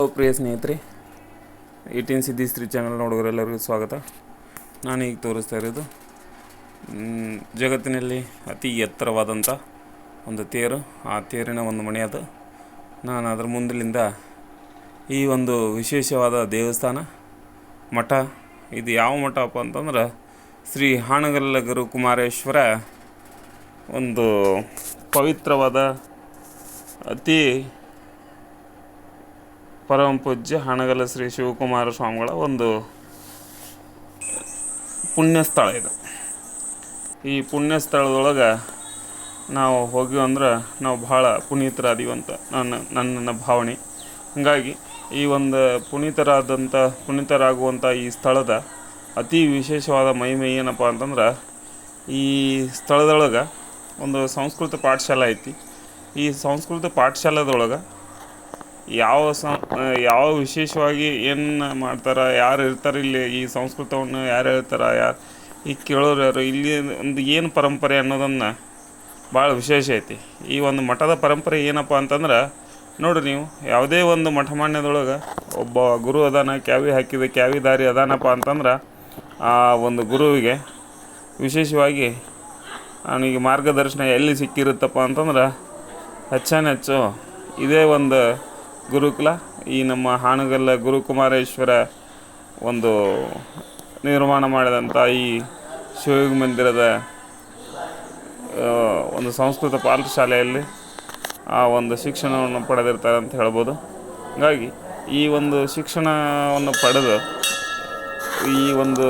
Hello ಪ್ರಿಯ ಸ್ನೇಹಿತರೆ. Eighteen ಸಿದ್ದಿ ಸ್ತ್ರೀ channel ನೋಡೋರೆಲ್ಲರಿಗೂ ಸ್ವಾಗತ. ನಾನು ಈಗ ತೋರಿಸ್ತಾ ಇರೋದು ಜಗತ್ತಿನಲ್ಲಿ ಅತಿ ಎತ್ತರವಾದಂಥ ಒಂದು ತೇರು, ಆ ತೇರಿನ ಒಂದು ಮನೆ ಅದು ನಾನು ಅದರ ಮುಂದಲಿಂದ ಈ ಒಂದು ವಿಶೇಷವಾದ ದೇವಸ್ಥಾನ, ಮಠ, ಇದು ಯಾವ ಮಠಪ್ಪ ಅಂತಂದ್ರೆ ಶ್ರೀ ಹಾನಗಲ್ಲ ಗುರುಕುಮಾರೇಶ್ವರ ಒಂದು ಪವಿತ್ರವಾದ ಅತಿ ಪರಮ ಪೂಜ್ಯ ಹಣಗಲ ಶ್ರೀ ಶಿವಕುಮಾರ ಸ್ವಾಮಿಗಳ ಒಂದು ಪುಣ್ಯ ಸ್ಥಳ ಇದು. ಈ ಪುಣ್ಯ ಸ್ಥಳದೊಳಗೆ ನಾವು ಹೋಗಿವಂದ್ರೆ ನಾವು ಭಾಳ ಪುನೀತರಾದೀವಂತ ನನ್ನ ನನ್ನ ಭಾವನೆ. ಹಾಗಾಗಿ ಈ ಒಂದು ಪುನೀತರಾದಂಥ ಪುನೀತರಾಗುವಂಥ ಈ ಸ್ಥಳದ ಅತಿ ವಿಶೇಷವಾದ ಮಹಿಮೆ ಏನಪ್ಪ ಅಂತಂದ್ರೆ ಈ ಸ್ಥಳದೊಳಗೆ ಒಂದು ಸಂಸ್ಕೃತ ಪಾಠಶಾಲೆ ಐತಿ. ಈ ಸಂಸ್ಕೃತ ಪಾಠಶಾಲೆದೊಳಗೆ ಯಾವ ಸ ಯಾವ ವಿಶೇಷವಾಗಿ ಏನು ಮಾಡ್ತಾರೆ, ಯಾರು ಇರ್ತಾರೆ ಇಲ್ಲಿ, ಈ ಸಂಸ್ಕೃತವನ್ನು ಯಾರು ಹೇಳ್ತಾರೆ, ಯಾರು, ಈ ಕೇಳೋರು ಯಾರು, ಇಲ್ಲಿ ಒಂದು ಏನು ಪರಂಪರೆ ಅನ್ನೋದನ್ನು ಭಾಳ ವಿಶೇಷ ಐತಿ. ಈ ಒಂದು ಮಠದ ಪರಂಪರೆ ಏನಪ್ಪ ಅಂತಂದ್ರೆ ನೋಡಿರಿ ನೀವು, ಯಾವುದೇ ಒಂದು ಮಠಮಾನ್ಯದೊಳಗೆ ಒಬ್ಬ ಗುರು ಅದಾನ, ಕ್ಯಾವಿ ಹಾಕಿದ ಕ್ಯಾವಿ ದಾರಿ ಅದಾನಪ್ಪ ಅಂತಂದ್ರೆ, ಆ ಒಂದು ಗುರುವಿಗೆ ವಿಶೇಷವಾಗಿ ಅವನಿಗೆ ಮಾರ್ಗದರ್ಶನ ಎಲ್ಲಿ ಸಿಕ್ಕಿರುತ್ತಪ್ಪ ಅಂತಂದ್ರೆ ಹೆಚ್ಚಾನೆಚ್ಚು ಇದೇ ಒಂದು ಗುರುಕುಲ. ಈ ನಮ್ಮ ಹಾನಗಲ್ಲ ಗುರುಕುಮಾರೇಶ್ವರ ಒಂದು ನಿರ್ಮಾಣ ಮಾಡಿದಂಥ ಈ ಶಿವಯೋಗ ಮಂದಿರದ ಒಂದು ಸಂಸ್ಕೃತ ಪಾಠಶಾಲೆಯಲ್ಲಿ ಆ ಒಂದು ಶಿಕ್ಷಣವನ್ನು ಪಡೆದಿರ್ತಾರೆ ಅಂತ ಹೇಳ್ಬೋದು. ಹಾಗಾಗಿ ಈ ಒಂದು ಶಿಕ್ಷಣವನ್ನು ಪಡೆದು ಈ ಒಂದು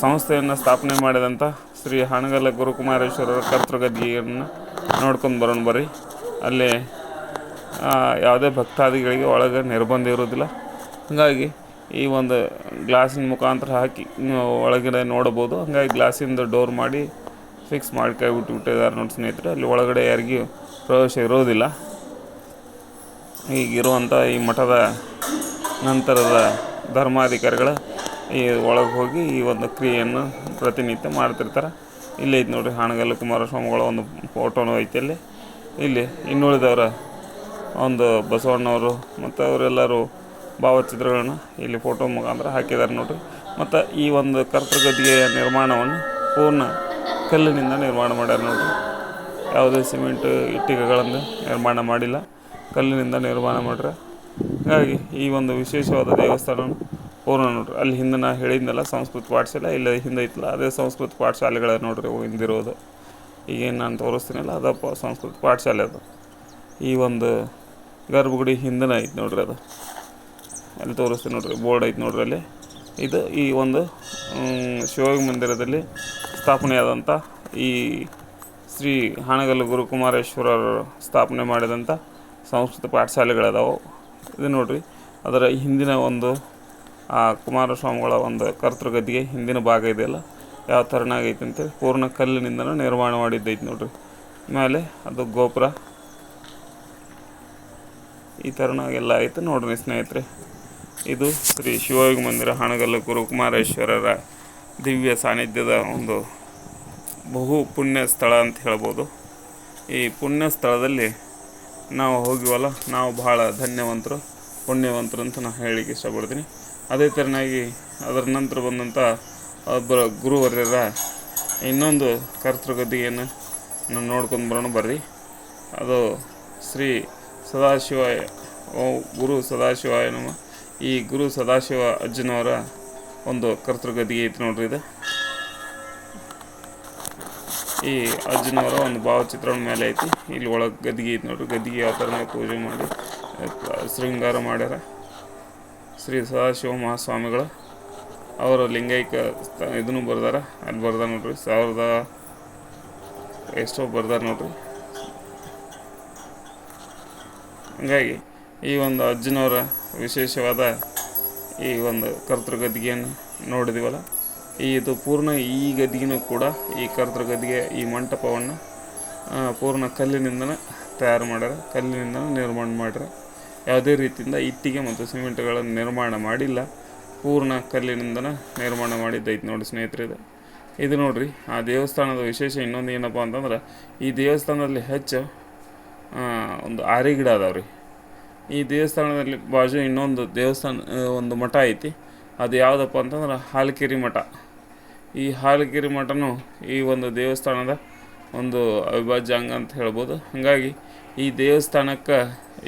ಸಂಸ್ಥೆಯನ್ನು ಸ್ಥಾಪನೆ ಮಾಡಿದಂಥ ಶ್ರೀ ಹಾನಗಲ್ಲ ಗುರುಕುಮಾರೇಶ್ವರರ ಕರ್ತೃಗದ್ದಿಯನ್ನು ನೋಡ್ಕೊಂಡು ಬರೋಣ ಬರ್ರಿ. ಅಲ್ಲಿ ಯಾವುದೇ ಭಕ್ತಾದಿಗಳಿಗೆ ಒಳಗೆ ನಿರ್ಬಂಧ ಇರೋದಿಲ್ಲ ಹಾಗಾಗಿ ಈ ಒಂದು ಗ್ಲಾಸಿನ ಮುಖಾಂತರ ಹಾಕಿ ಒಳಗಡೆ ನೋಡಬೋದು ಹಾಗಾಗಿ ಗ್ಲಾಸಿಂದ ಡೋರ್ ಮಾಡಿ ಫಿಕ್ಸ್ ಮಾಡಿ ಕೈ ಬಿಟ್ಟು ಬಿಟ್ಟಿದ್ದಾರೆ ನೋಡಿ ಸ್ನೇಹಿತರೆ. ಅಲ್ಲಿ ಒಳಗಡೆ ಯಾರಿಗೂ ಪ್ರವೇಶ ಇರೋದಿಲ್ಲ ಈಗಿರುವಂಥ ಈ ಮಠದ ನಂತರದ ಧರ್ಮಾಧಿಕಾರಿಗಳ ಈ ಒಳಗೆ ಹೋಗಿ ಈ ಒಂದು ಕ್ರಿಯೆಯನ್ನು ಪ್ರತಿನಿತ್ಯ ಮಾಡ್ತಿರ್ತಾರೆ. ಇಲ್ಲಿ ಐತೆ ನೋಡಿರಿ ಹಾನಗಲ್ಲು ಕುಮಾರಸ್ವಾಮಿಗಳ ಒಂದು ಫೋಟೋನೂ ಐತೆ ಅಲ್ಲಿ. ಇಲ್ಲಿ ಇನ್ನುಳಿದವರ ಒಂದು ಬಸವಣ್ಣವರು ಮತ್ತು ಅವರೆಲ್ಲರೂ ಭಾವಚಿತ್ರಗಳನ್ನು ಇಲ್ಲಿ ಫೋಟೋ ಮುಖಾಂತರ ಹಾಕಿದ್ದಾರೆ ನೋಡ್ರಿ. ಮತ್ತು ಈ ಒಂದು ಕರ್ತೃಗದ್ದಿಗೆಯ ನಿರ್ಮಾಣವನ್ನು ಪೂರ್ಣ ಕಲ್ಲಿನಿಂದ ನಿರ್ಮಾಣ ಮಾಡ್ಯಾರ ನೋಡ್ರಿ. ಯಾವುದೇ ಸಿಮೆಂಟ್, ಇಟ್ಟಿಗೆಗಳನ್ನು ನಿರ್ಮಾಣ ಮಾಡಿಲ್ಲ. ಕಲ್ಲಿನಿಂದ ನಿರ್ಮಾಣ ಮಾಡ್ರೆ. ಹಾಗಾಗಿ ಈ ಒಂದು ವಿಶೇಷವಾದ ದೇವಸ್ಥಾನವನ್ನು ಪೂರ್ಣ ನೋಡ್ರಿ. ಅಲ್ಲಿ ಹಿಂದೆ ನಾ ಹೇಳಿದ್ನಲ್ಲ ಸಂಸ್ಕೃತ ಪಾಠಶಾಲೆ, ಇಲ್ಲ ಹಿಂದೆ ಐತಲ್ಲ ಅದೇ ಸಂಸ್ಕೃತ ಪಾಠಶಾಲೆಗಳ ನೋಡ್ರಿ ಹಿಂದಿರೋದು. ಈಗೇನು ನಾನು ತೋರಿಸ್ತೀನಲ್ಲ, ಅದಪ್ಪ ಸಂಸ್ಕೃತ ಪಾಠಶಾಲೆ ಅದು. ಈ ಒಂದು ಗರ್ಭಗುಡಿ ಹಿಂದನ ಐತೆ ನೋಡ್ರಿ ಅದು. ಅಲ್ಲಿ ತೋರಿಸ್ತೀನಿ ನೋಡ್ರಿ, ಬೋರ್ಡ್ ಐತೆ ನೋಡ್ರಿ ಅಲ್ಲಿ. ಇದು ಈ ಒಂದು ಶಿವಯೋಗ ಮಂದಿರದಲ್ಲಿ ಸ್ಥಾಪನೆಯಾದಂಥ ಈ ಶ್ರೀ ಹಾನಗಲ್ಲು ಗುರುಕುಮಾರೇಶ್ವರರು ಸ್ಥಾಪನೆ ಮಾಡಿದಂಥ ಸಂಸ್ಕೃತ ಪಾಠಶಾಲೆಗಳದಾವು. ಇದು ನೋಡ್ರಿ, ಅದರ ಹಿಂದಿನ ಒಂದು, ಆ, ಕುಮಾರಸ್ವಾಮಿಗಳ ಒಂದು ಕರ್ತೃಗದ್ದಿಗೆ ಹಿಂದಿನ ಭಾಗ ಇದೆಯಲ್ಲ ಯಾವ ಥರನಾಗೈತೆ ಅಂತೇಳಿ ಪೂರ್ಣ ಕಲ್ಲಿನಿಂದನೂ ನಿರ್ಮಾಣ ಮಾಡಿದ್ದೈತೆ ನೋಡ್ರಿ. ಮೇಲೆ ಅದು ಗೋಪುರ ಈ ಥರನಾಗೆಲ್ಲ ಆಯಿತು. ನೋಡ್ರಿ ಸ್ನೇಹಿತರೆ, ಇದು ಶ್ರೀ ಶಿವಯೋಗಿ ಮಂದಿರ ಹಣಗಲ್ಲು ಗುರುಕುಮಾರೇಶ್ವರರ ದಿವ್ಯ ಸಾನ್ನಿಧ್ಯದ ಒಂದು ಬಹು ಪುಣ್ಯ ಸ್ಥಳ ಅಂತ ಹೇಳ್ಬೋದು. ಈ ಪುಣ್ಯ ಸ್ಥಳದಲ್ಲಿ ನಾವು ಹೋಗಿವಲ್ಲ, ನಾವು ಭಾಳ ಧನ್ಯವಂತರು, ಪುಣ್ಯವಂತರು ಅಂತ ನಾನು ಹೇಳಲಿಕ್ಕೆ ಇಷ್ಟಪಡ್ತೀನಿ. ಅದೇ ಥರನಾಗಿ ಅದರ ನಂತರ ಬಂದಂಥ ಒಬ್ಬರ ಗುರುವರ್ಯರ ಇನ್ನೊಂದು ಕರ್ತೃಗದ್ದಿಗೆಯನ್ನು ನಾನು ನೋಡ್ಕೊಂಡು ಬರೋಣ ಬರ್ರಿ. ಅದು ಶ್ರೀ ಸದಾಶಿವಾಯ, ಓ ಗುರು ಸದಾಶಿವಾಯ ನಮ. ಈ ಗುರು ಸದಾಶಿವ ಅಜ್ಜನವರ ಒಂದು ಕರ್ತೃಗದಿಗೆ ಐತಿ ನೋಡ್ರಿ ಇದು. ಈ ಅಜ್ಜನವರ ಒಂದು ಭಾವಚಿತ್ರಣ ಮೇಲೆ ಐತಿ. ಇಲ್ಲಿ ಒಳಗೆ ಗದ್ದಿಗೆ ಐತಿ ನೋಡ್ರಿ. ಗದ್ದಿಗೆ ಯಾವ ಥರ ಪೂಜೆ ಮಾಡಿ, ಶೃಂಗಾರ ಮಾಡ್ಯಾರ. ಶ್ರೀ ಸದಾಶಿವ ಮಹಾಸ್ವಾಮಿಗಳು, ಅವರ ಲಿಂಗೈಕ ಇದನ್ನು ಬರ್ದಾರ. ಅಲ್ಲಿ ಬರ್ದಾರ ನೋಡ್ರಿ. ಸಾವಿರದ ಎಷ್ಟೋ ಬರ್ದಾರ ನೋಡ್ರಿ. ಹಂಗಾಗಿ ಈ ಒಂದು ಅಜ್ಜನವರ ವಿಶೇಷವಾದ ಈ ಒಂದು ಕರ್ತೃಗದ್ದಿಗೆಯನ್ನು ನೋಡಿದಿವಲ್ಲ, ಈ ಇದು ಪೂರ್ಣ ಈ ಗದ್ದಿಗೆನೂ ಕೂಡ ಈ ಕರ್ತೃಗದ್ದಿಗೆ ಈ ಮಂಟಪವನ್ನು ಪೂರ್ಣ ಕಲ್ಲಿನಿಂದನೇ ತಯಾರು ಮಾಡ್ಯಾರ ಕಲ್ಲಿನಿಂದ ನಿರ್ಮಾಣ ಮಾಡ್ಯಾರ. ಯಾವುದೇ ರೀತಿಯಿಂದ ಇಟ್ಟಿಗೆ ಮತ್ತು ಸಿಮೆಂಟ್ಗಳನ್ನು ನಿರ್ಮಾಣ ಮಾಡಿಲ್ಲ, ಪೂರ್ಣ ಕಲ್ಲಿನಿಂದನೇ ನಿರ್ಮಾಣ ಮಾಡಿದ್ದೈತೆ ನೋಡಿ ಸ್ನೇಹಿತರೆ ಇದು ನೋಡ್ರಿ, ಆ ದೇವಸ್ಥಾನದ ವಿಶೇಷ ಇನ್ನೊಂದು ಏನಪ್ಪ ಅಂತಂದ್ರೆ, ಈ ದೇವಸ್ಥಾನದಲ್ಲಿ ಹೆಚ್ಚು ಒಂದು ಆರಿ ಗಿಡ ಅದಾವೆ ರೀ ಈ ದೇವಸ್ಥಾನದಲ್ಲಿ ಬಾಜು ಇನ್ನೊಂದು ದೇವಸ್ಥಾನ ಒಂದು ಮಠ ಐತಿ. ಅದು ಯಾವುದಪ್ಪ ಅಂತಂದ್ರೆ ಹಾಲಕೇರಿ ಮಠ. ಈ ಹಾಲಕೇರಿ ಮಠನೂ ಈ ಒಂದು ದೇವಸ್ಥಾನದ ಒಂದು ಅವಿಭಾಜ್ಯ ಅಂಗ ಅಂತ ಹೇಳ್ಬೋದು. ಹಾಗಾಗಿ ಈ ದೇವಸ್ಥಾನಕ್ಕೆ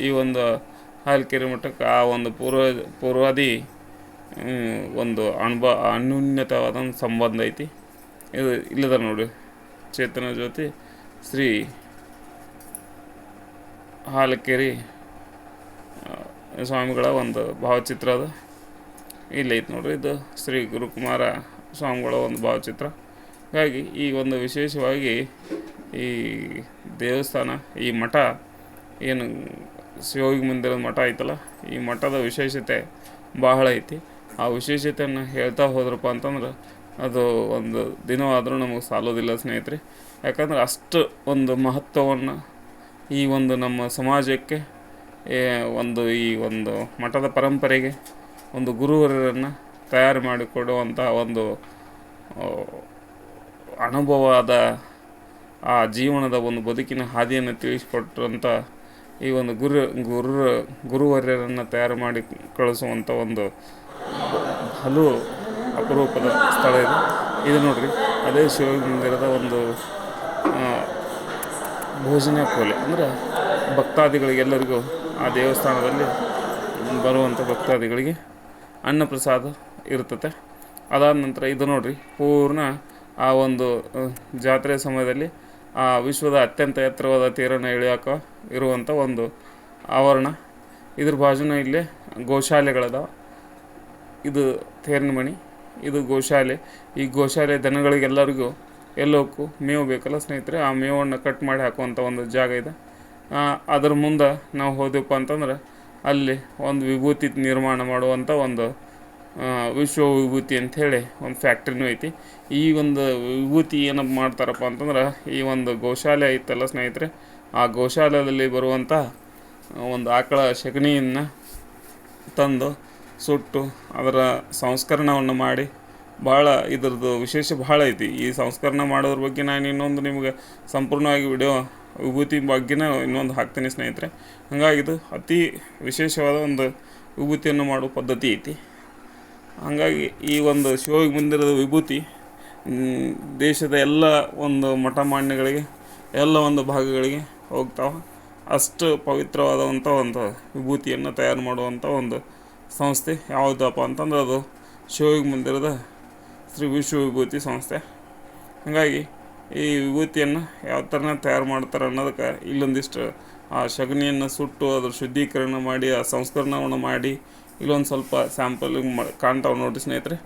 ಈ ಒಂದು ಹಾಲಕೇರಿ ಮಠಕ್ಕೆ ಆ ಒಂದು ಪೂರ್ವ, ಪೂರ್ವಾದಿ ಒಂದು ಅನುಭ ಅನ್ಯೂನ್ಯತವಾದ ಸಂಬಂಧ ಐತಿ. ಇದು ಇಲ್ಲದ ನೋಡಿ ಚೇತನ ಜ್ಯೋತಿ ಶ್ರೀ ಹಾಲಕೆರೆ ಸ್ವಾಮಿಗಳ ಒಂದು ಭಾವಚಿತ್ರ ಅದು. ಇಲ್ಲಿ ನೋಡ್ರಿ ಇದು ಶ್ರೀ ಗುರುಕುಮಾರ ಸ್ವಾಮಿಗಳ ಒಂದು ಭಾವಚಿತ್ರ. ಹಾಗಾಗಿ ಈ ಒಂದು ವಿಶೇಷವಾಗಿ ಈ ದೇವಸ್ಥಾನ, ಈ ಮಠ, ಏನು ಶಿವಯೋಗಿ ಮಂದಿರದ ಮಠ ಐತಲ್ಲ, ಈ ಮಠದ ವಿಶೇಷತೆ ಬಹಳ ಐತಿ. ಆ ವಿಶೇಷತೆಯನ್ನು ಹೇಳ್ತಾ ಹೋದ್ರಪ್ಪ ಅಂತಂದ್ರೆ ಅದು ಒಂದು ದಿನವಾದರೂ ನಮಗೆ ಸಾಲೋದಿಲ್ಲ ಸ್ನೇಹಿತರೆ. ಯಾಕಂದ್ರೆ ಅಷ್ಟು ಒಂದು ಮಹತ್ವವನ್ನು ಈ ಒಂದು ನಮ್ಮ ಸಮಾಜಕ್ಕೆ ಒಂದು ಈ ಒಂದು ಮಠದ ಪರಂಪರೆಗೆ ಒಂದು ಗುರುವರನ್ನು ತಯಾರು ಮಾಡಿಕೊಡುವಂಥ ಒಂದು ಅನುಭವವಾದ ಆ ಜೀವನದ ಒಂದು ಬದುಕಿನ ಹಾದಿಯನ್ನು ತಿಳಿಸಿಕೊಟ್ಟಂಥ ಈ ಒಂದು ಗುರು ಗುರು, ಗುರುವರ್ಯರನ್ನು ತಯಾರು ಮಾಡಿ ಕಳಿಸುವಂಥ ಒಂದು ಹಲವು ಅಪರೂಪದ ಸ್ಥಳ ಇದು. ಇದು ನೋಡ್ರಿ, ಅದೇ ಶಿವಮಂದಿರದ ಒಂದು ಭೋಜನ ಕೋಲೆ. ಅಂದರೆ ಭಕ್ತಾದಿಗಳಿಗೆಲ್ಲರಿಗೂ ಆ ದೇವಸ್ಥಾನದಲ್ಲಿ ಬರುವಂಥ ಭಕ್ತಾದಿಗಳಿಗೆ ಅನ್ನಪ್ರಸಾದ ಇರ್ತತೆ ಅದಾದ ನಂತರ ಇದು ನೋಡಿರಿ, ಪೂರ್ಣ ಆ ಒಂದು ಜಾತ್ರೆ ಸಮಯದಲ್ಲಿ ಆ ವಿಶ್ವದ ಅತ್ಯಂತ ಎತ್ತರವಾದ ತೇರನ್ನು ಎಳೆಯೋಕೆ ಇರುವಂಥ ಒಂದು ಆವರಣ. ಇದ್ರ ಬಾಜುನ ಇಲ್ಲಿ ಗೋಶಾಲೆಗಳದಾವ. ಇದು ತೇರಿನ ಮಣಿ, ಇದು ಗೋಶಾಲೆ. ಈ ಗೋಶಾಲೆ ದನಗಳಿಗೆಲ್ಲರಿಗೂ ಎಲ್ಲೋಕ್ಕೂ ಮೇವು ಬೇಕಲ್ಲ ಸ್ನೇಹಿತರೆ, ಆ ಮೇವನ್ನು ಕಟ್ ಮಾಡಿ ಹಾಕುವಂಥ ಒಂದು ಜಾಗ ಇದೆ. ಅದರ ಮುಂದೆ ನಾವು ಹೋದೆವಪ್ಪ ಅಂತಂದ್ರೆ ಅಲ್ಲಿ ಒಂದು ವಿಭೂತಿ ನಿರ್ಮಾಣ ಮಾಡುವಂಥ ಒಂದು ವಿಶ್ವ ವಿಭೂತಿ ಅಂಥೇಳಿ ಒಂದು ಫ್ಯಾಕ್ಟ್ರಿನೂ ಐತಿ. ಈ ಒಂದು ವಿಭೂತಿ ಏನಪ್ಪ ಮಾಡ್ತಾರಪ್ಪ ಅಂತಂದ್ರೆ ಈ ಒಂದು ಗೋಶಾಲೆ ಐತಲ್ಲ ಸ್ನೇಹಿತರೆ, ಆ ಗೋಶಾಲೆಯಲ್ಲಿ ಬರುವಂಥ ಒಂದು ಆಕಳ ಸಗಣಿಯನ್ನು ತಂದು ಸುಟ್ಟು ಅದರ ಸಂಸ್ಕರಣವನ್ನು ಮಾಡಿ ಭಾಳ ಇದ್ರದ್ದು ವಿಶೇಷ ಭಾಳ ಐತಿ. ಈ ಸಂಸ್ಕರಣೆ ಮಾಡೋದ್ರ ಬಗ್ಗೆ ನಾನು ಇನ್ನೊಂದು ನಿಮಗೆ ಸಂಪೂರ್ಣವಾಗಿ ವಿಡಿಯೋ ವಿಭೂತಿ ಬಗ್ಗೆನೇ ಇನ್ನೊಂದು ಹಾಕ್ತೀನಿ ಸ್ನೇಹಿತರೆ. ಹಾಗಾಗಿ ಇದು ಅತಿ ವಿಶೇಷವಾದ ಒಂದು ವಿಭೂತಿಯನ್ನು ಮಾಡೋ ಪದ್ಧತಿ ಐತಿ. ಹಾಗಾಗಿ ಈ ಒಂದು ಶಿವಗೆ ಮಂದಿರದ ವಿಭೂತಿ ದೇಶದ ಎಲ್ಲ ಒಂದು ಮಠ ಮಾನ್ಯಗಳಿಗೆ, ಎಲ್ಲ ಒಂದು ಭಾಗಗಳಿಗೆ ಹೋಗ್ತಾವೆ. ಅಷ್ಟು ಪವಿತ್ರವಾದಂಥ ಒಂದು ವಿಭೂತಿಯನ್ನು ತಯಾರು ಮಾಡುವಂಥ ಒಂದು ಸಂಸ್ಥೆ ಯಾವುದಪ್ಪ ಅಂತಂದ್ರೆ ಅದು ಶಿವಗೆ ಮಂದಿರದ ಶ್ರೀ ವಿಶ್ವ ವಿಭೂತಿ ಸಂಸ್ಥೆ. ಹಾಗಾಗಿ ಈ ವಿಭೂತಿಯನ್ನು ಯಾವ ಥರನೇ ತಯಾರು ಮಾಡ್ತಾರೆ ಅನ್ನೋದಕ್ಕೆ ಇಲ್ಲೊಂದಿಷ್ಟು ಆ ಸಗಣಿಯನ್ನು ಸುಟ್ಟು ಅದ್ರ ಶುದ್ಧೀಕರಣ ಮಾಡಿ, ಆ ಸಂಸ್ಕರಣವನ್ನು ಮಾಡಿ, ಇಲ್ಲೊಂದು ಸ್ವಲ್ಪ ಸ್ಯಾಂಪಲ್ ಕಾಣ್ತಾವೆ ನೋಡಿ ಸ್ನೇಹಿತರೆ.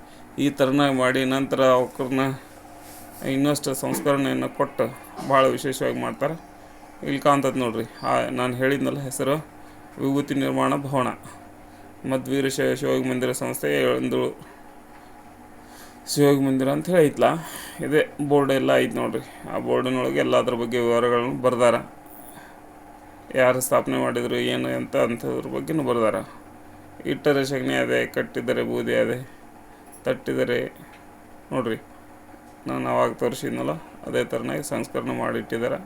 ಈ ಥರನಾಗಿ ಮಾಡಿ ನಂತರ ಅವ್ರನ್ನ ಇನ್ನಷ್ಟು ಸಂಸ್ಕರಣೆಯನ್ನು ಕೊಟ್ಟು ಭಾಳ ವಿಶೇಷವಾಗಿ ಮಾಡ್ತಾರೆ. ಇಲ್ಲಿ ಕಾಣ್ತದೆ ನೋಡ್ರಿ, ಆ ನಾನು ಹೇಳಿದ್ನಲ್ಲ ಹೆಸರು ವಿಭೂತಿ ನಿರ್ಮಾಣ ಭವನ. ಮಧ್ವೀರ ಶಿವ ಶಿವಯೋಗಿ ಮಂದಿರ ಸಂಸ್ಥೆ ಒಂದು ಶಿವಯೋಗಿ ಮಂದಿರ ಅಂತ ಹೇಳಿ ಐತ್ಲ ಇದೆ ಬೋರ್ಡ್ ಎಲ್ಲ ಐತೆ ನೋಡ್ರಿ. ಆ ಬೋರ್ಡಿನೊಳಗೆ ಎಲ್ಲ ಅದ್ರ ಬಗ್ಗೆ ವಿವರಗಳನ್ನು ಬರ್ದಾರ. ಯಾರು ಸ್ಥಾಪನೆ ಮಾಡಿದ್ರು ಏನು ಅಂತ ಅಂಥದ್ರ ಬಗ್ಗೆನೂ ಬರ್ದಾರ. ಇಟ್ಟರೆ ಸಗಣಿ ಅದೇ ಕಟ್ಟಿದರೆ ಬೂದಿ ಅದೇ ತಟ್ಟಿದರೆ ನೋಡ್ರಿ. ನಾನು ಅವಾಗ ತೋರಿಸಿದ್ನಲ್ಲ ಅದೇ ಥರನಾಗಿ ಸಂಸ್ಕರಣೆ ಮಾಡಿಟ್ಟಿದ್ದಾರೆ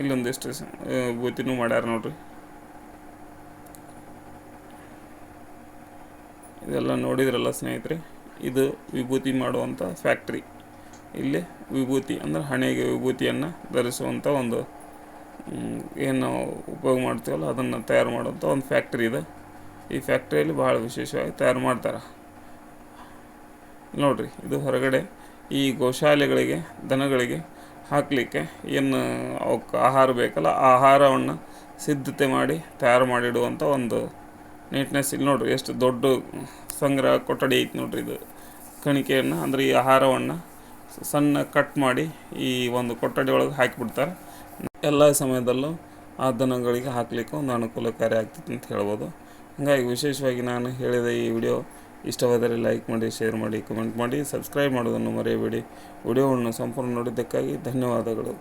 ಇಲ್ಲೊಂದಿಷ್ಟು ಬೂತಿನೂ ಮಾಡ್ಯಾರ ನೋಡ್ರಿ. ಇದೆಲ್ಲ ನೋಡಿದ್ರಲ್ಲ ಸ್ನೇಹಿತರೆ, ಇದು ವಿಭೂತಿ ಮಾಡುವಂಥ ಫ್ಯಾಕ್ಟ್ರಿ ಇಲ್ಲಿ ವಿಭೂತಿ, ಅಂದರೆ ಹಣೆಗೆ ವಿಭೂತಿಯನ್ನು ಧರಿಸುವಂಥ ಒಂದು ಏನು ಉಪಯೋಗ ಮಾಡ್ತೀವಲ್ಲ, ಅದನ್ನು ತಯಾರು ಮಾಡುವಂಥ ಒಂದು ಫ್ಯಾಕ್ಟ್ರಿ ಇದೆ. ಈ ಫ್ಯಾಕ್ಟ್ರಿಯಲ್ಲಿ ಭಾಳ ವಿಶೇಷವಾಗಿ ತಯಾರು ಮಾಡ್ತಾರೆ. ನೋಡಿರಿ, ಇದು ಹೊರಗಡೆ ಈ ಗೋಶಾಲೆಗಳಿಗೆ, ದನಗಳಿಗೆ ಹಾಕಲಿಕ್ಕೆ ಏನು ಅವಕ್ಕೆ ಆಹಾರ ಬೇಕಲ್ಲ, ಆಹಾರವನ್ನು ಸಿದ್ಧತೆ ಮಾಡಿ ತಯಾರು ಮಾಡಿಡುವಂಥ ಒಂದು ನೀಟ್ನೆಸ್ ಇಲ್ಲಿ ನೋಡ್ರಿ, ಎಷ್ಟು ದೊಡ್ಡ ಸಂಗ್ರಹ ಕೊಠಡಿ ಐತಿ ನೋಡ್ರಿ ಇದು. ಕಣಿಕೆಯನ್ನು, ಅಂದರೆ ಈ ಆಹಾರವನ್ನು ಸಣ್ಣ ಕಟ್ ಮಾಡಿ ಈ ಒಂದು ಕೊಠಡಿ ಒಳಗೆ ಹಾಕಿಬಿಡ್ತಾರೆ. ಎಲ್ಲ ಸಮಯದಲ್ಲೂ ಆ ದನಗಳಿಗೆ ಹಾಕಲಿಕ್ಕೆ ಒಂದು ಅನುಕೂಲಕಾರಿ ಆಗ್ತೈತೆ ಅಂತ ಹೇಳ್ಬೋದು. ಹಾಗಾಗಿ ವಿಶೇಷವಾಗಿ ನಾನು ಹೇಳಿದ ಈ ವಿಡಿಯೋ ಇಷ್ಟವಾದರೆ ಲೈಕ್ ಮಾಡಿ ಶೇರ್ ಮಾಡಿ ಕಮೆಂಟ್ ಮಾಡಿ ಸಬ್ಸ್ಕ್ರೈಬ್ ಮಾಡೋದನ್ನು ಮರೆಯಬೇಡಿ. ವಿಡಿಯೋವನ್ನು ಸಂಪೂರ್ಣ ನೋಡಿದ್ದಕ್ಕಾಗಿ ಧನ್ಯವಾದಗಳು.